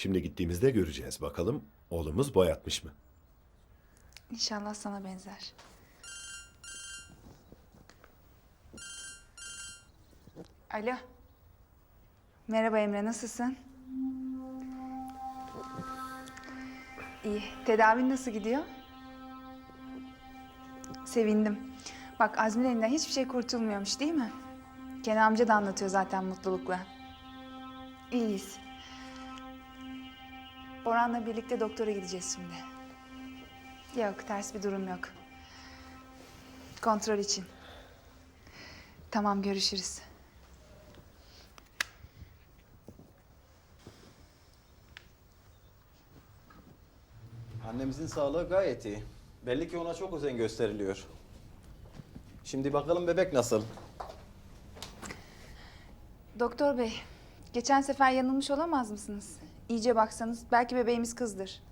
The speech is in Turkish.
Şimdi gittiğimizde göreceğiz. Bakalım oğlumuz boyatmış mı? İnşallah sana benzer. Alo. Merhaba Emre, nasılsın? İyi. Tedavin nasıl gidiyor? Sevindim. Bak Azmi'nin elinden hiçbir şey kurtulmuyormuş değil mi? Kenan amca da anlatıyor zaten mutlulukla. İyiyiz. Boran'la birlikte doktora gideceğiz şimdi. Yok, ters bir durum yok. Kontrol için. Tamam, görüşürüz. Annemizin sağlığı gayet iyi. Belli ki ona çok özen gösteriliyor. Şimdi bakalım bebek nasıl? Doktor bey, geçen sefer yanılmış olamaz mısınız? İyice baksanız belki bebeğimiz kızdır.